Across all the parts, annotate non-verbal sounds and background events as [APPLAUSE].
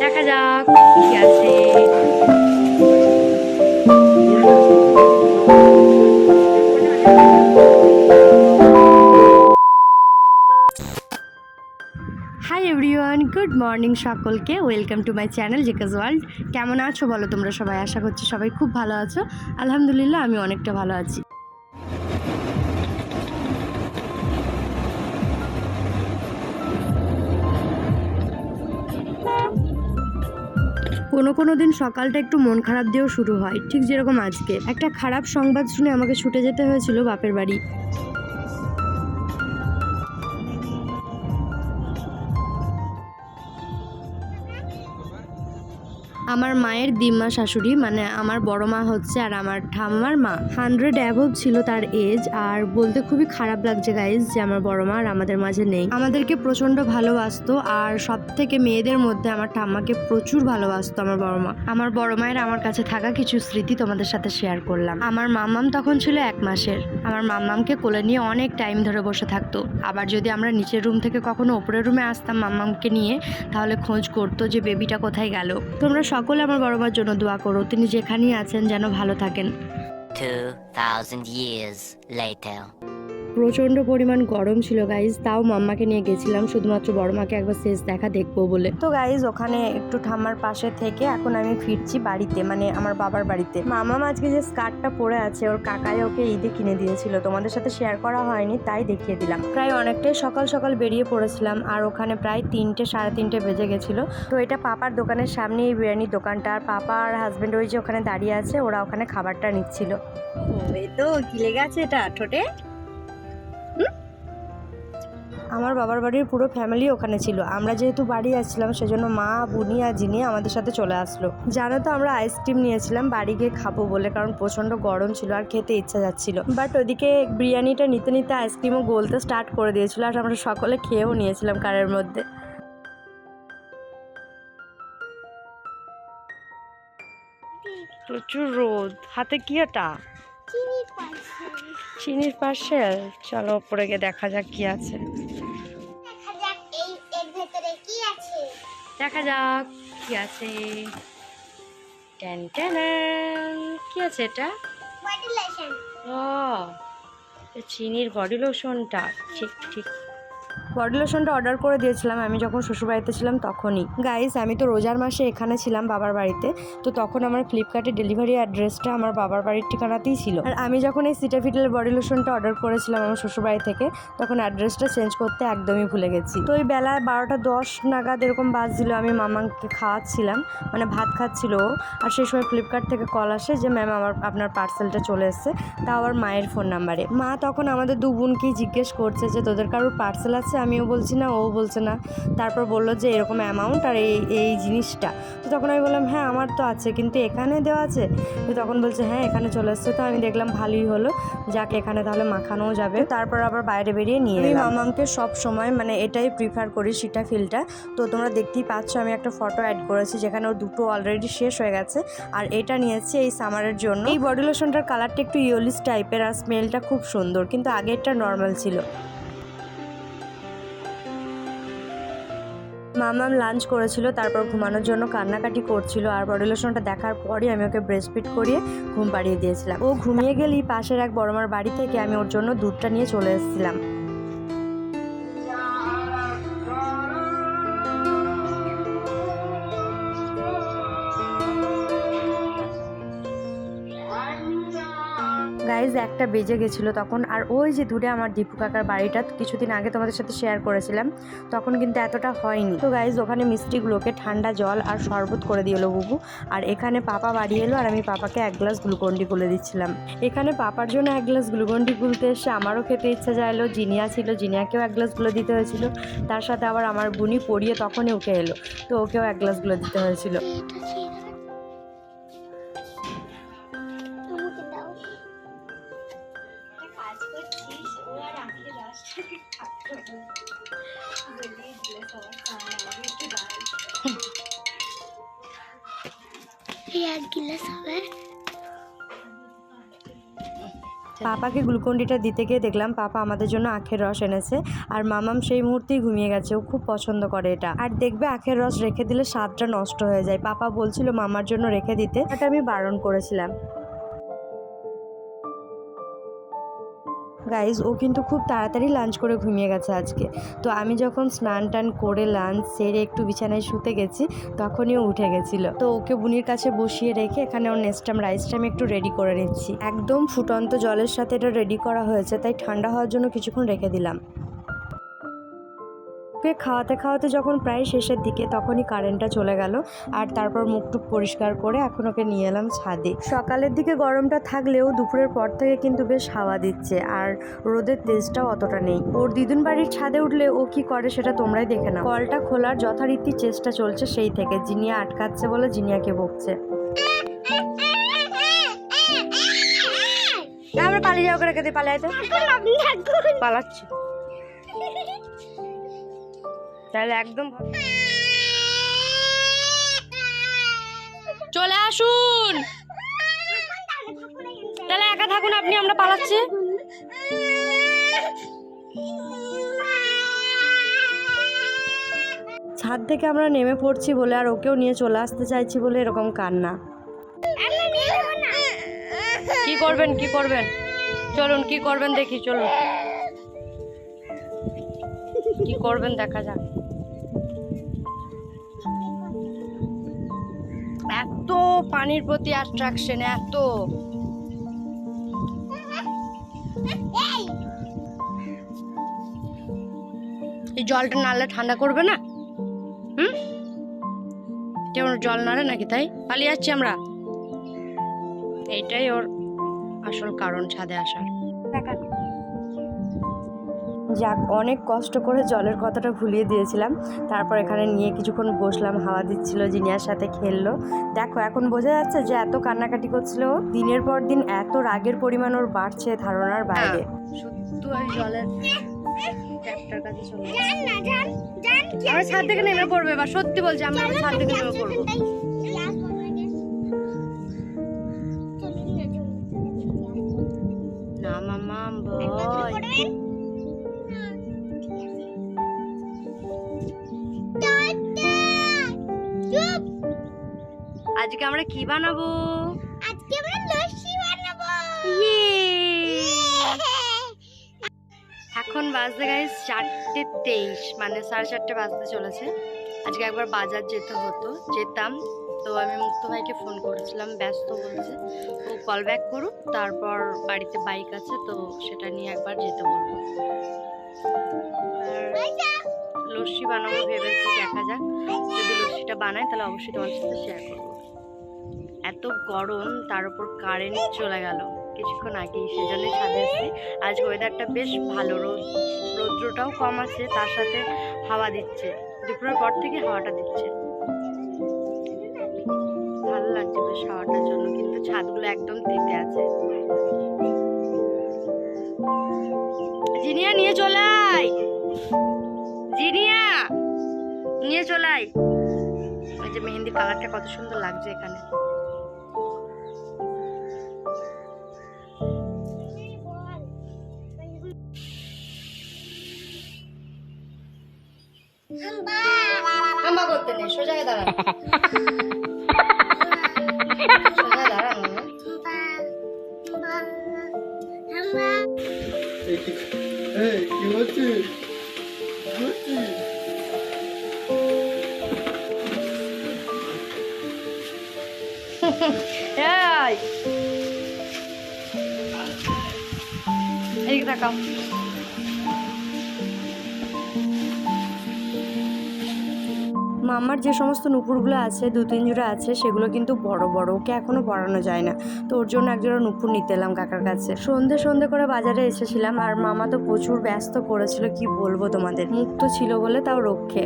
দেখা যাক আছে। হাই এভরিওয়ান গুড মর্নিং সকলকে ওয়েলকাম টু মাই চ্যানেল জিকাজ ওয়ার্ল্ড কেমন আছো বলো তোমরা সবাই? আশা করছি সবাই খুব ভালো আছো। আলহামদুলিল্লাহ, আমি অনেকটা ভালো আছি। কোনো কোনো দিন সকালটা একটু মন খারাপ দিয়েও শুরু হয়, ঠিক যেরকম আজকে। একটা খারাপ সংবাদ শুনে আমাকে ছুটে যেতে হয়েছিল বাপের বাড়ি। আমার মায়ের দিম্মা শাশুড়ি মানে আমার বড় মা হচ্ছে আর আমার ঠাম্মার মা। হান্ড্রেড অ্যাভব ছিল তার এজ আর বলতে খুবই খারাপ লাগছে গাইজ যে আমার বড় মা আর আমাদের মাঝে নেই। আমাদেরকে প্রচণ্ড ভালোবাসতো আর সব থেকে মেয়েদের মধ্যে আমার ঠাম্মাকে প্রচুর ভালোবাসতো আমার বড় মা। আমার বড় মায়ের আমার কাছে থাকা কিছু স্মৃতি তোমাদের সাথে শেয়ার করলাম। আমার মাম্মাম তখন ছিল এক মাসের। আমার মাম্মামকে কোলে নিয়ে অনেক টাইম ধরে বসে থাকতো। আবার যদি আমরা নিচের রুম থেকে কখনো ওপরের রুমে আসতাম মাম্মামকে নিয়ে, তাহলে খোঁজ করতো যে বেবিটা কোথায় গেল। তোমরা সকলে আমার বড় মার জন্য দোয়া করো তিনি যেখানেই আছেন যেন ভালো থাকেন 2,000 years later. প্রচণ্ড পরিমাণ গরম ছিল গাইজ তাও মাম্মাকে নিয়ে গেছিলাম শুধুমাত্র বড় মাকে একবার শেষ দেখা দেখব বলে। তো গাইজ ওখানে একটু ঠাম্মার পাশে থেকে এখন আমি ফিরছি বাড়িতে মানে আমার বাবার বাড়িতে। মামা আজকে যে স্কার্টটা পরে আছে ওর কাকাই ওকে ঈদে কিনে দিয়েছিল। তোমাদের সাথে শেয়ার করা হয়নি তাই দেখিয়ে দিলাম। প্রায় অনেকটাই সকাল সকাল বেরিয়ে পড়েছিলাম আর ওখানে প্রায় তিনটে সাড়ে তিনটে বেজে গেছিল। তো এটা পাপার দোকানের সামনে এই বিরিয়ানির দোকানটা আর পাপা আর হাজবেন্ড ওই যে ওখানে দাঁড়িয়ে আছে ওরা ওখানে খাবারটা নিচ্ছিল। এই তো কি লেগে আছে এটা ঠোঁটে? আমার বাবার বাড়ির পুরো ফ্যামিলি ওখানে ছিল। আমরা যেহেতু বাড়ি আসছিলাম সেজন্য মা বুনি আর জিনি আমাদের সাথে চলে আসলো। জানো তো আমরা আইসক্রিম নিয়েছিলাম বাড়ি গিয়ে খাব বলে কারণ প্রচণ্ড গরম ছিল আর খেতে ইচ্ছা যাচ্ছিল। বাট ওদিকে বিরিয়ানিটা নিতে নিতে আইসক্রিমও গলতে স্টার্ট করে দিয়েছিল আর আমরা সকলে খেয়েও নিয়েছিলাম কারের মধ্যে। প্রচুর রোদ। হাতে কি এটা চিনির পার্সেল। চিনির পার্সেল? চলো উপরে গিয়ে দেখা যাক কি আছে। দেখা যাক কি আছে? ট্যান ট্যান কি আছে এটা? বডি লোশন ও চিনির বডি লোশনটা ঠিক ঠিক। বডি লোশনটা অর্ডার করে দিয়েছিলাম, আমি যখন শ্বশুরবাড়িতে ছিলাম তখনই। গাইস আমি তো রোজার মাসে এখানে ছিলাম বাবার বাড়িতে, তো তখন আমার ফ্লিপকার্টে ডেলিভারি অ্যাড্রেসটা আমার বাবার বাড়ির ঠিকানাতেই ছিল। আর আমি যখন এই সিটাফিটেল বডি লোশনটা অর্ডার করেছিলাম আমার শ্বশুরবাড়ি থেকে, তখন অ্যাড্রেসটা চেঞ্জ করতে একদমই ভুলে গেছি। তো ওই বেলা বারোটা দশ নাগাদ এরকম বাজছিল, আমি মামাকে খাওয়াচ্ছিলাম মানে ভাত খাচ্ছিল। আর সেই সময় ফ্লিপকার্ট থেকে কল আসে যে ম্যাম আমার, আপনার পার্সেলটা চলে এসেছে। তা আবার মায়ের ফোন নাম্বারে মা তখন আমাদের দু বোনকেই জিজ্ঞেস করছে যে, তোদের কারোর পার্সেল আছে আমিও বলছি না ও বলছে না। তারপর বলল যে এরকম অ্যামাউন্ট আর এই এই জিনিসটা। তো তখন আমি বললাম হ্যাঁ আমার তো আছে কিন্তু এখানে দেওয়া আছে? তো তখন বলছে হ্যাঁ এখানে চলে এসছে। তো আমি দেখলাম ভালোই হলো। যাক এখানে তাহলে মাখানোও যাবে। তারপর আবার বাইরে বেরিয়ে নিয়ে আমি মামামকে সব সময় মানে এটাই প্রিফার করি সিটা ফিলটা তো তোমরা দেখতেই পাচ্ছ আমি একটা ফটো অ্যাড করেছি যেখানে ওর দুটো অলরেডি শেষ হয়ে গেছে। আর এটা নিয়েছি এই সামারের জন্য। এই বডি লোশনটার কালারটা একটু ইয়েলিশ টাইপের আর স্মেলটা খুব সুন্দর কিন্তু আগেরটা নর্মাল ছিল। মামাম লাঞ্চ করেছিল, তারপর ঘুমানোর জন্য কান্নাকাটি করছিল আর বডি লোশনটা দেখার পরই আমি ওকে ব্রেস্টফিট করিয়ে ঘুম পাড়িয়ে দিয়েছিলাম। ও ঘুমিয়ে গেলেই পাশের এক বড়মার বাড়ি থেকে আমি ওর জন্য দুধটা নিয়ে চলে এসেছিলাম। গাইজ একটা বেজে গেছিল তখন। আর ওই যে দূরে আমার দীপু কাকার বাড়িটা কিছুদিন আগে তোমাদের সাথে শেয়ার করেছিলাম, তখন কিন্তু এতটা হয়নি। তো গাইজ ওখানে মিষ্টিগুলোকে ঠান্ডা জল আর শরবত করে দিয়েলো বুবু। আর এখানে পাপা বাড়ি এলো আর আমি পাপাকে এক গ্লাস গ্লুকন্ডি গুলে দিচ্ছিলাম। এখানে পাপার জন্য এক গ্লাস গ্লুকন্ডি গুলতে এসে আমারও খেতে ইচ্ছা যাইলো, জিনিয়া ছিল, জিনিয়াকেও এক গ্লাসগুলো দিতে হয়েছিল। তার সাথে আবার আমার বুনি পড়িয়ে তখনই উঠে এলো, তো ওকেও এক গ্লাসগুলো দিতে হয়েছিল। পাপাকে গ্লুকন্ডিটা দিতে গিয়ে দেখলাম পাপা আমাদের জন্য আখের রস এনেছে আর মামাম সেই মুহূর্তেই ঘুমিয়ে গেছে, ও খুব পছন্দ করে এটা। আর দেখবে আখের রস রেখে দিলে স্বাদটা নষ্ট হয়ে যায়। পাপা বলছিল মামার জন্য রেখে দিতে এটা আমি বারণ করেছিলাম। গাইজ ও কিন্তু খুব তাড়াতাড়ি লাঞ্চ করে ঘুমিয়ে গেছে আজকে। তো আমি যখন স্নান টান করে লাঞ্চ সেরে একটু বিছানায় শুতে গেছি, তখনই উঠে গেছিল। তো ওকে বুনির কাছে বসিয়ে রেখে এখানে ওর নেস্টাম রাইসটা আমি একটু রেডি করে নিচ্ছি। একদম ফুটন্ত জলের সাথে এটা রেডি করা হয়েছে, তাই ঠান্ডা হওয়ার জন্য কিছুক্ষণ রেখে দিলাম। ওকে খাওয়াতে খাওয়াতে যখন প্রায় শেষের দিকে তখনই কারেন্টটা চলে গেল আর তারপর মুখ টুক পরিষ্কার করে এখন ওকে নিয়ে এলাম ছাদে। সকালের দিকে গরমটা থাকলেও দুপুরের পর থেকে কিন্তু বেশ হাওয়া দিচ্ছে আর রোদের তেজটাও অতটা নেই। ওর দিদুন বাড়ির ছাদে উঠলে ও কি করে সেটা তোমরাই দেখে নাও। কলটা খোলার যথারীতি চেষ্টা চলছে সেই থেকে জিনিয়া আটকাচ্ছে বলে জিনিয়াকে বকছে। [LAUGHS] আমরা পালিয়ে যাও দিই পালিয়ে তো। পালাচ্ছি। তাহলে একদম চলে আসুন। তাহলে একা থাকুন আপনি আমরা পালাচ্ছি। ছাদ থেকে আমরা নেমে পড়ছি বলে আর ওকেও নিয়ে চলে আসতে চাইছি বলে এরকম কান্না। কি করবেন কি করবেন? চলুন কি করবেন দেখি চলুন। কি করবেন দেখা যাক। পানির প্রতি অ্যাট্রাকশন এত। এই জলটা নাড়লে ঠান্ডা করবে না? হুম? কেমন জল নাড়ে নাকি তাই? পালিয়ে যাচ্ছি আমরা। এইটাই ওর আসল কারণ ছাদে আসার। যাক অনেক কষ্ট করে জলের কথাটা ভুলিয়ে দিয়েছিলাম তারপর এখানে নিয়ে কিছুক্ষণ বসলাম হাওয়া দিচ্ছিল জিনিয়ার সাথে খেললো দেখো এখন বোঝা যাচ্ছে যে এত কান্নাকাটি করছিল ও। দিনের পর দিন এত রাগের পরিমাণ ওর বাড়ছে ধারণার বাইরে শুধু ওই জলের ট্যাপটার কাছে চলে জান না জান জান কি আমরা ছাদ থেকে নেমে পড়বে বা সত্যি বলছি আমরা আবার ছাদ থেকে নেমে পড়ব না মামা ভয় আজকে আমরা কি বানাবো? আজকে আমরা লস্যি বানাবো। এখন বাজতে গাইস চারটে তেইশ মানে সাড়ে চারটে বাজতে চলেছে। আজকে একবার বাজার যেতে হতো যেতাম। তো আমি মুক্ত ভাইকে ফোন করেছিলাম ব্যস্ত বলছে। ও কল ব্যাক করুক তারপর বাড়িতে বাইক আছে তো সেটা নিয়ে একবার যেতে বলব। লস্যি বানাবো ভেবেছি দেখা যাক। যদি লস্যিটা বানাই তাহলে অবশ্যই তোমার সাথে শেয়ার করব। এত গরম, তার উপর কারেন্ট চলে গেল। কিছুক্ষণ আগেই সেজন্য ছাদে এসেছি। আজ ওয়েদারটা বেশ ভালো, রোদ, রৌদ্রটাও কম আছে, তার সাথে হাওয়া দিচ্ছে। দুপুরের পর থেকে হাওয়াটা দিচ্ছে। ভালো লাগছে বেশ হাওয়াটার জন্য, কিন্তু ছাদগুলো একদম তেতে আছে। জিনিয়া, নিয়ে চলে আয়! জিনিয়া, নিয়ে চলাই ওই যে মেহেন্দি কালারটা কত সুন্দর লাগছে এখানে। হাম্বা করতে নেই সোজা দাঁড়া এই কি হচ্ছে এই এইদিকে মামার যে সমস্ত নূপুরগুলো আছে, দু তিন জোড়া আছে, সেগুলো কিন্তু বড় বড়, ওকে এখনও পরানো যায় না। তো ওর জন্য একজোড়া নূপুর নিতে এলাম কাকার কাছে। সন্ধে সন্ধে করে বাজারে এসেছিলাম, আর মামা তো প্রচুর ব্যস্ত করেছিল, কি বলব তোমাদের? মুক্ত ছিল বলে তাও রক্ষে।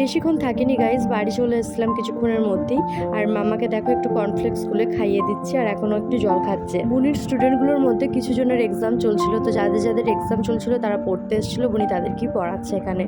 বেশিক্ষণ থাকিনি গাইজ বাড়ি চলে এসেছিলাম কিছুক্ষণের মধ্যেই। আর মামাকে দেখো, একটু কর্নফ্লেক্স খুলে খাইয়ে দিচ্ছি, আর এখনও একটু জল খাচ্ছে। বুনির স্টুডেন্টগুলোর মধ্যে কিছু জনের এক্সাম চলছিল, তো যাদের যাদের এক্সাম চলছিল, তারা পড়তে এসেছিল। বুনি তাদেরকেই পড়াচ্ছে এখানে?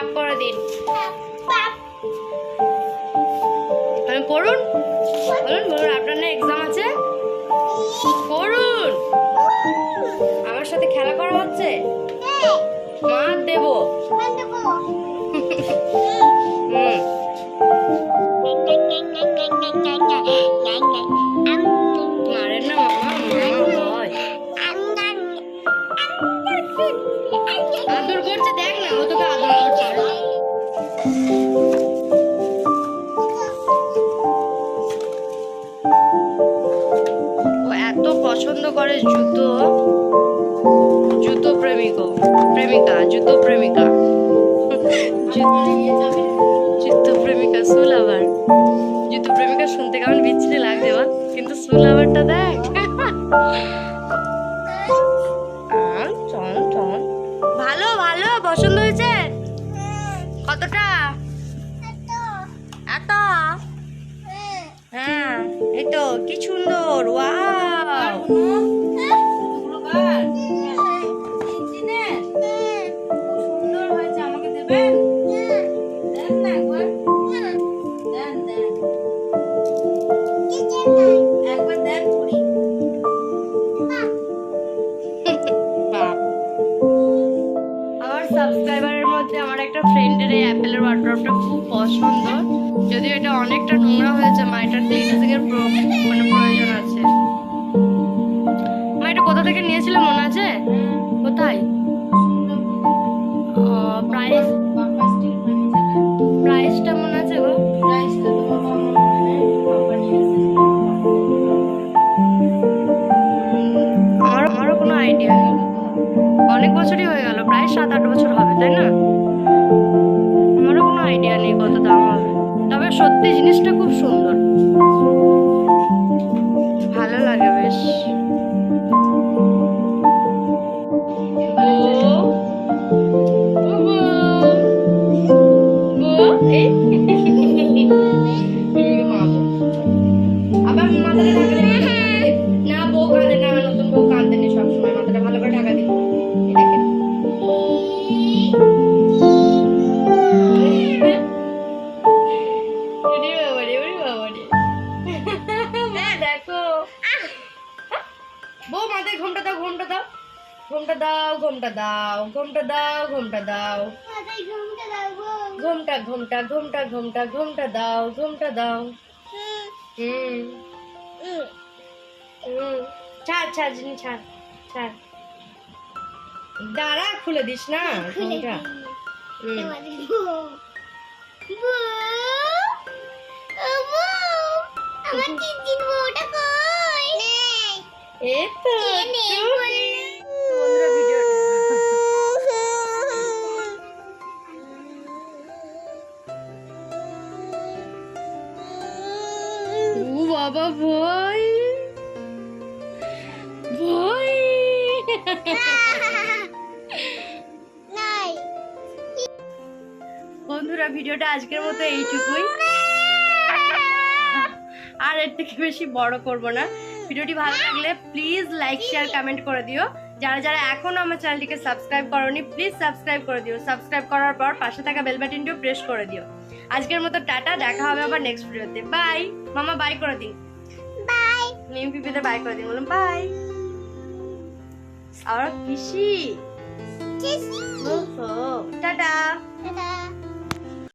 পাপ করে দিন। বাপ। পড়ুন। বলুন বলুন আপনার না এক্সাম আছে? পড়ুন। আমার সাথে খেলা করা হচ্ছে? মা দেবো। [LAUGHS] জুতো- জুতো প্রেমিকা সুল আবার জুতো প্রেমিকা শুনতে কেমন বিচ্ছিরি লাগছে বল, কিন্তু সুল আবারটা দেখ ভালো ভালো, পছন্দ হয়েছে? কতটা? এত? হ্যাঁ এই তো, কি সুন্দর বউ মাথায় ঘোমটা দাও। ঘোমটা দাও ঘোমটা দাও ঘোমটা দাও ঘোমটা দাও। ঘোমটা দাও ঘোমটা ঘোমটা ঘোমটা ঘোমটা ঘোমটা দাও ঘোমটা দাও। হুম। হুম। ছাড় ছাড় জিনি ছাড় ছাড়। দাঁড়া খুলে দিস না ঘোমটা। হুম। আমার চিনচিন বউটা এই তো বাবা ভয়। ভয়। বন্ধুরা ভিডিওটা আজকের মতো এইটুকুই। আর এর থেকে বেশি বড় করব না। ভিডিওটি ভালো লাগলে প্লিজ লাইক শেয়ার কমেন্ট করে দিও। যারা যারা এখনও আমার চ্যানেলটিকে সাবস্ক্রাইব করনি প্লিজ সাবস্ক্রাইব করে দিও। সাবস্ক্রাইব করার পর পাশে থাকা বেল বাটনটিও প্রেস করে দিও। আজকের মতো টাটা দেখা হবে আবার নেক্সট ভিডিওতে বাই মামা বাই করে দিন। বাই মিম পিপিতে বাই করে দিন বলুন বাই আর কিসি টাটা। টাটা।